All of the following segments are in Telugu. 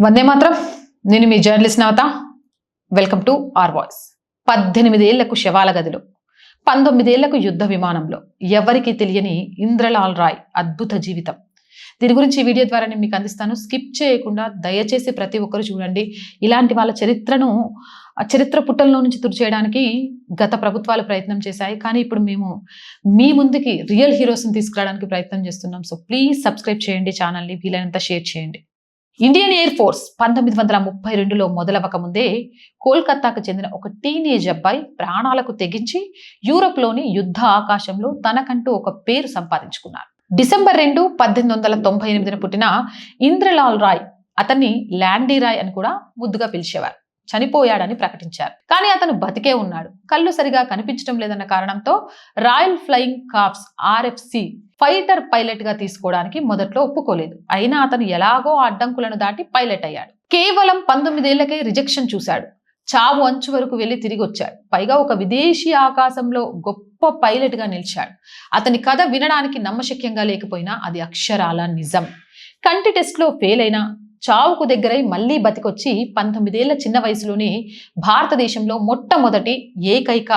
వందే మాత్రం. నేను మీ journalist Navata. Welcome to R voice. పద్దెనిమిదేళ్ళకు శవాల గదిలో పంతొమ్మిదేళ్ళకు యుద్ధ విమానంలో ఎవరికి తెలియని ఇంద్రలాల్ రాయ్ అద్భుత జీవితం. దీని గురించి వీడియో ద్వారా నేను మీకు అందిస్తాను. స్కిప్ చేయకుండా దయచేసి ప్రతి ఒక్కరు చూడండి. ఇలాంటి వాళ్ళ చరిత్రను చరిత్ర పుటల్లో నుంచి తుడిచేయడానికి గత ప్రభుత్వాలు ప్రయత్నం చేశాయి. కానీ ఇప్పుడు మేము మీ ముందుకి రియల్ హీరోస్ని తీసుకురావడానికి ప్రయత్నం చేస్తున్నాం. సో ప్లీజ్ సబ్స్క్రైబ్ చేయండి ఛానల్ని వీలైనంత షేర్ చేయండి. ఇండియన్ ఎయిర్ ఫోర్స్ పంతొమ్మిది వందల ముప్పై రెండులో మొదలవక ముందే కోల్కతాకు చెందిన ఒక టీనేజ్ అబ్బాయి ప్రాణాలకు తెగించి యూరోప్లోని యుద్ధ ఆకాశంలో తనకంటూ ఒక పేరు సంపాదించుకున్నారు. డిసెంబర్ రెండు పద్దెనిమిది వందల తొంభై ఎనిమిదిన పుట్టిన ఇంద్రలాల్ రాయ్. అతన్ని ల్యాండీ రాయ్ అని కూడా ముద్దుగా పిలిచేవారు. చనిపోయాడని ప్రకటించారు. కానీ అతను బతికే ఉన్నాడు. కళ్ళు సరిగా కనిపించడం లేదన్న కారణంతో royal flying corps RFC fighter పైలట్గా తీసుకోవడానికి మొదట్లో ఒప్పుకోలేదు. అయినా అతను ఎలాగో అడ్డంకులను దాటి పైలట్ అయ్యాడు. కేవలం పంతొమ్మిదేళ్ళకే రిజెక్షన్ చూశాడు. చావు అంచు వరకు వెళ్ళి తిరిగి వచ్చాడు పైగా ఒక విదేశీ ఆకాశంలో గొప్ప పైలట్గా నిలిచాడు. అతని కథ వినడానికి నమ్మశక్యంగా లేకపోయినా అది అక్షరాల నిజం. కంటి టెస్ట్లో ఫెయిల్ అయినా చావుకు దగ్గరై మళ్ళీ బతికొచ్చి పంతొమ్మిదేళ్ళ చిన్న వయసులోనే భారతదేశంలో మొట్టమొదటి ఏకైక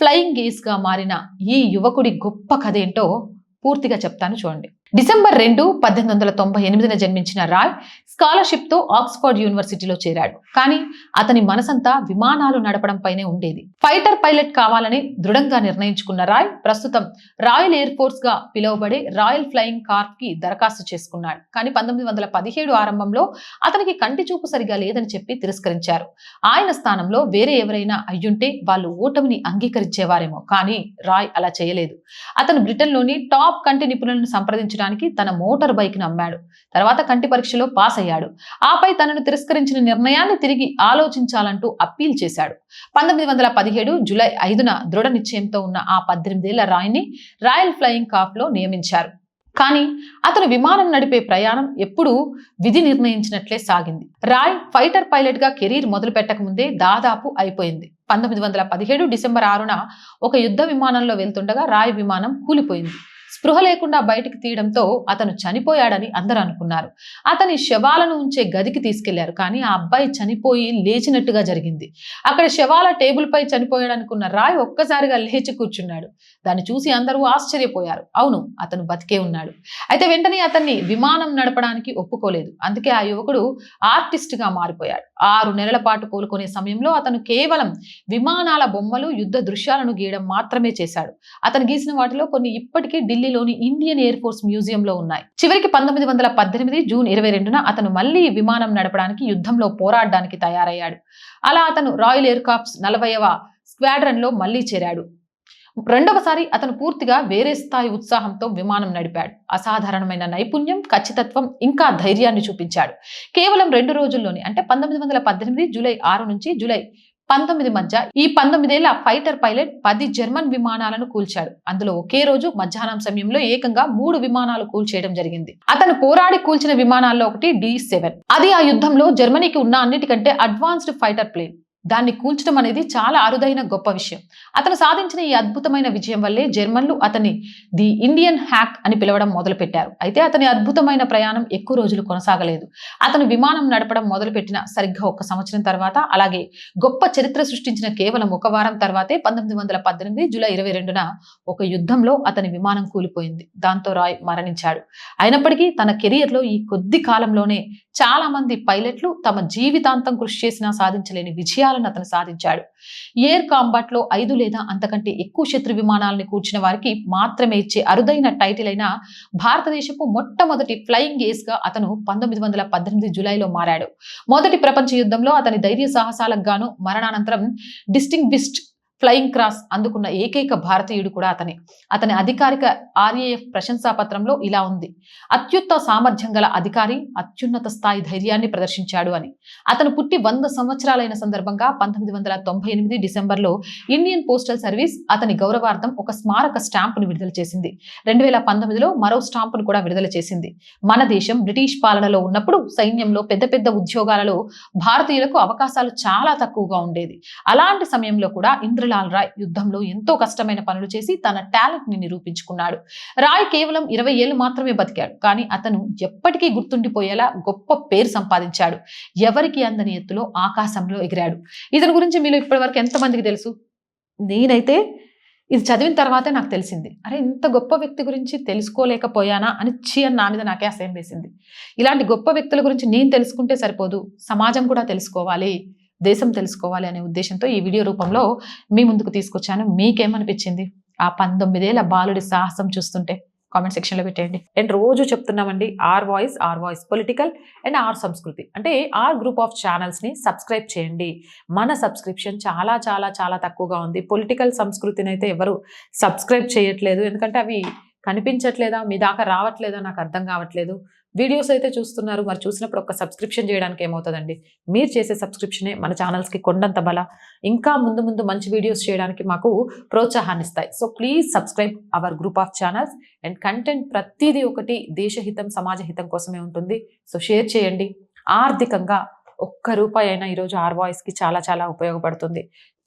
ఫ్లయింగ్ గేస్గా మారిన ఈ యువకుడి గొప్ప కథ ఏంటో పూర్తిగా చెప్తాను చూడండి. డిసెంబర్ రెండు పద్దెనిమిది వందల తొంభై ఎనిమిదిన జన్మించిన రాయ్ స్కాలర్షిప్తో ఆక్స్ఫర్డ్ యూనివర్సిటీలో చేరాడు. కానీ అతని మనసంతా విమానాలు నడపడం పైనే ఉండేది. ఫైటర్ పైలట్ కావాలని దృఢంగా నిర్ణయించుకున్న రాయ్ ప్రస్తుతం రాయల్ ఎయిర్ ఫోర్స్గా పిలువబడే రాయల్ ఫ్లయింగ్ కార్ప్కి దరఖాస్తు చేసుకున్నాడు. కానీ పంతొమ్మిది వందల పదిహేడు ఆరంభంలో అతనికి కంటి చూపు సరిగా లేదని చెప్పి తిరస్కరించారు. ఆయన స్థానంలో వేరే ఎవరైనా అయ్యుంటే వాళ్ళు ఓటమిని అంగీకరించేవారేమో కానీ రాయ్ అలా చేయలేదు. అతను బ్రిటన్లోని టాప్ కంటి నిపుణులను సంప్రదించడానికి తన మోటార్ బైక్ను అమ్మాడు. తర్వాత కంటి పరీక్షలో పాస్ అయ్యాడు. ఆపై తనను తిరస్కరించిన నిర్ణయాన్ని తిరిగి ఆలోచించాలంటూ అప్పీల్ చేశాడు. పంతొమ్మిది వందల పదిహేడు జూలై ఐదున దృఢ నిశ్చయంతో ఉన్న ఆ పద్దెనిమిదేళ్ళ రాయ్ని రాయల్ ఫ్లయింగ్ కాప్లో నియమించారు. కానీ అతను విమానం నడిపే ప్రయాణం ఎప్పుడూ విధి నిర్ణయించినట్లే సాగింది. రాయ్ ఫైటర్ పైలట్గా కెరీర్ మొదలు పెట్టక ముందే దాదాపు అయిపోయింది. పంతొమ్మిది వందల పదిహేడు డిసెంబర్ ఆరున ఒక యుద్ధ విమానంలో వెళ్తుండగా రాయ్ విమానం కూలిపోయింది. స్పృహ లేకుండా బయటికి తీయడంతో అతను చనిపోయాడని అందరూ అనుకున్నారు. అతని శవాలను ఉంచే గదికి తీసుకెళ్ళారు. కానీ ఆ అబ్బాయి చనిపోయి లేచినట్టుగా జరిగింది. అక్కడ శవాల టేబుల్ పై చనిపోయాడనుకున్న రాయ్ ఒక్కసారిగా లేచి కూర్చున్నాడు. దాన్ని చూసి అందరూ ఆశ్చర్యపోయారు. అవును అతను బతికే ఉన్నాడు. అయితే వెంటనే అతన్ని విమానం నడపడానికి ఒప్పుకోలేదు. అందుకే ఆ యువకుడు ఆర్టిస్ట్గా మారిపోయాడు. ఆరు నెలల పాటు కోలుకునే సమయంలో అతను కేవలం విమానాల బొమ్మలు యుద్ధ దృశ్యాలను గీయడం మాత్రమే చేశాడు. అతను గీసిన వాటిలో కొన్ని ఇప్పటికీ ఢిల్లీలోని ఇండియన్ ఎయిర్ ఫోర్స్ మ్యూజియంలో ఉన్నాయి. చివరికి పంతొమ్మిది వందల పద్దెనిమిది జూన్ ఇరవై రెండున అతను మళ్ళీ విమానం నడపడానికి యుద్ధంలో పోరాడడానికి తయారయ్యాడు. అలా అతను రాయల్ ఎయిర్ కాప్స్ నలభైవ స్క్వాడ్రన్లో మళ్ళీ చేరాడు. రెండవసారి అతను పూర్తిగా వేరే స్థాయి ఉత్సాహంతో విమానం నడిపాడు. అసాధారణమైన నైపుణ్యం ఖచ్చితత్వం ఇంకా ధైర్యాన్ని చూపించాడు. కేవలం రెండు రోజుల్లోనే అంటే పంతొమ్మిది వందల పద్దెనిమిది జూలై ఆరు నుంచి జూలై పంతొమ్మిది మధ్య ఈ పంతొమ్మిదేళ్ళ ఫైటర్ పైలట్ పది జర్మన్ విమానాలను కూల్చాడు. అందులో ఒకే రోజు మధ్యాహ్నం సమయంలో ఏకంగా మూడు విమానాలు కూల్చేయడం జరిగింది. అతను పోరాడి కూల్చిన విమానాల్లో ఒకటి డి సెవెన్. అది ఆ యుద్ధంలో జర్మనీకి ఉన్న అన్నిటికంటే అడ్వాన్స్డ్ ఫైటర్ ప్లేన్. దాన్ని కూల్చడం అనేది చాలా అరుదైన గొప్ప విషయం. అతను సాధించిన ఈ అద్భుతమైన విజయం వల్లే జర్మన్లు అతని ది ఇండియన్ హ్యాక్ అని పిలవడం మొదలుపెట్టారు. అయితే అతని అద్భుతమైన ప్రయాణం ఎక్కువ రోజులు కొనసాగలేదు. అతను విమానం నడపడం మొదలుపెట్టిన సరిగ్గా ఒక సంవత్సరం తర్వాత అలాగే గొప్ప చరిత్ర సృష్టించిన కేవలం ఒక వారం తర్వాతే పంతొమ్మిది వందల పద్దెనిమిది జూలై ఇరవై రెండున ఒక యుద్ధంలో అతని విమానం కూలిపోయింది. దాంతో రాయ్ మరణించాడు. అయినప్పటికీ తన కెరియర్లో ఈ కొద్ది కాలంలోనే చాలా మంది పైలట్లు తమ జీవితాంతం కృషి చేసినా సాధించలేని విజయాలను అతను సాధించాడు. ఎయిర్ కాంబాట్లో ఐదు లేదా అంతకంటే ఎక్కువ శత్రు విమానాలను కూర్చిన వారికి మాత్రమే ఇచ్చే అరుదైన టైటిల్ అయిన భారతదేశపు మొట్టమొదటి ఫ్లయింగ్ ఏస్గా అతను పంతొమ్మిది వందల పద్దెనిమిది జూలైలో మారాడు. మొదటి ప్రపంచ యుద్ధంలో అతని ధైర్య సాహసాలకు గాను మరణానంతరం డిస్టింగ్విస్ట్ ఫ్లయింగ్ క్రాస్ అందుకున్న ఏకైక భారతీయుడు కూడా అతనే. అతని అధికారిక ఆర్ఏఎఫ్ ప్రశంసా పత్రంలో ఇలా ఉంది. అత్యుత్త సామర్థ్యం గల అధికారి అత్యున్నత స్థాయి ధైర్యాన్ని ప్రదర్శించాడు అని. అతను పుట్టి వంద సంవత్సరాలైన సందర్భంగా పంతొమ్మిది వందల తొంభై ఎనిమిది డిసెంబర్లో ఇండియన్ పోస్టల్ సర్వీస్ అతని గౌరవార్థం ఒక స్మారక స్టాంపును విడుదల చేసింది. రెండు వేల పంతొమ్మిదిలో మరో స్టాంపును కూడా విడుదల చేసింది. మన దేశం బ్రిటిష్ పాలనలో ఉన్నప్పుడు సైన్యంలో పెద్ద పెద్ద ఉద్యోగాలలో భారతీయులకు అవకాశాలు చాలా తక్కువగా ఉండేది. అలాంటి సమయంలో కూడా ఇంద్రలాల్ రాయ్ యుద్ధంలో ఎంతో కష్టమైన పనులు చేసి తన టాలెంట్ని నిరూపించుకున్నాడు. రాయ్ కేవలం ఇరవై ఏళ్ళు మాత్రమే బతికాడు. కానీ అతను ఎప్పటికీ గుర్తుండిపోయేలా గొప్ప పేరు సంపాదించాడు. ఎవరికి అందని ఎత్తులో ఆకాశంలో ఎగిరాడు. ఇతని గురించి మీలో ఇప్పటివరకు ఎంతమందికి తెలుసు? నేనైతే ఇది చదివిన తర్వాతే నాకు తెలిసింది. అరే ఇంత గొప్ప వ్యక్తి గురించి తెలుసుకోలేకపోయానా అని చీ అని నా మీద నాకే అసహ్యం వేసింది. ఇలాంటి గొప్ప వ్యక్తుల గురించి నేను తెలుసుకుంటే సరిపోదు. సమాజం కూడా తెలుసుకోవాలి. దేశం తెలుసుకోవాలి అనే ఉద్దేశంతో ఈ వీడియో రూపంలో మీ ముందుకు తీసుకొచ్చాను. మీకేమనిపించింది? ఆ పంతొమ్మిదేళ్ళ బాలుడి సాహసం చూస్తుంటే కామెంట్ సెక్షన్లో పెట్టేయండి. అండ్ రోజు చెప్తున్నామండి R voice R voice political and R Sanskriti. అంటే ఆర్ గ్రూప్ ఆఫ్ ఛానల్స్ని సబ్స్క్రైబ్ చేయండి. మన సబ్స్క్రిప్షన్ చాలా చాలా చాలా తక్కువగా ఉంది. పొలిటికల్ సంస్కృతిని అయితే ఎవరు సబ్స్క్రైబ్ చేయట్లేదు. ఎందుకంటే అవి కనిపించట్లేదా? మీ దాకా రావట్లేదా? నాకు అర్థం కావట్లేదు. వీడియోస్ అయితే చూస్తున్నారు. మరి చూసినప్పుడు ఒక సబ్స్క్రిప్షన్ చేయడానికి ఏమవుతుందండి? మీరు చేసే సబ్స్క్రిప్షనే మన ఛానల్స్కి కొండంత బల. ఇంకా ముందు ముందు మంచి వీడియోస్ చేయడానికి మాకు ప్రోత్సాహాన్ని ఇస్తాయి so please subscribe our group of channels. And content ప్రతిదీ ఒకటి దేశహితం సమాజ హితం కోసమే ఉంటుంది. సో షేర్ చేయండి. ఆర్థికంగా ఒక్క రూపాయి అయినా ఈరోజు ఆర్ వాయిస్కి చాలా చాలా ఉపయోగపడుతుంది.